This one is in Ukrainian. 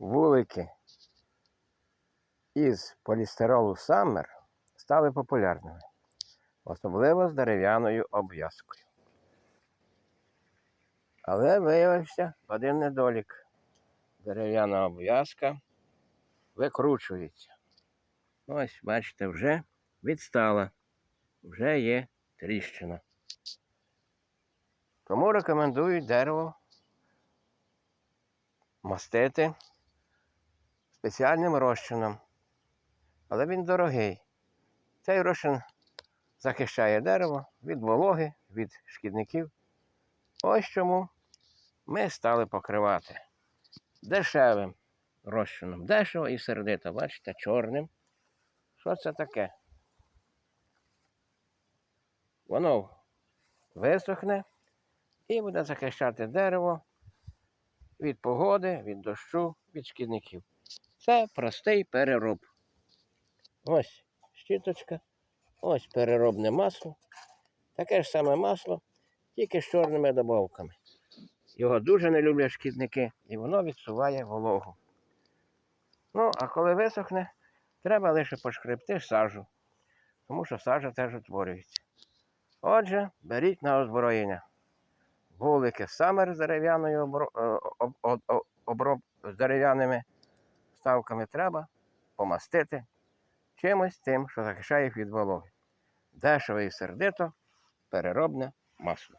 вулики із полістиролу Summer стали популярними, особливо з дерев'яною обв'язкою. Але виявився один недолік. Дерев'яна обв'язка викручується. Ось, бачите, вже відстала, вже є тріщина. Тому рекомендую дерево мастити спеціальним розчином. Але він дорогий. Цей розчин захищає дерево від вологи, від шкідників. Ось чому ми стали покривати дешевим розчином. Дешево і сердито, бачите, чорним. Що це таке? Воно висохне і буде захищати дерево від погоди, від дощу, від шкідників. Це простий перероб. Ось щіточка, ось переробне масло. Таке ж саме масло, тільки з чорними добавками. Його дуже не люблять шкідники, і воно відсуває вологу. Ну, а коли висохне, треба лише пошкребти сажу, тому що сажа теж утворюється. Отже, беріть на озброєння. Вулики самер з дерев'яною обро... е, об- об- об- оброб... з дерев'яними вставками треба помастити чимось тим, що захищає від вологи. Дешеве і сердито переробне масло.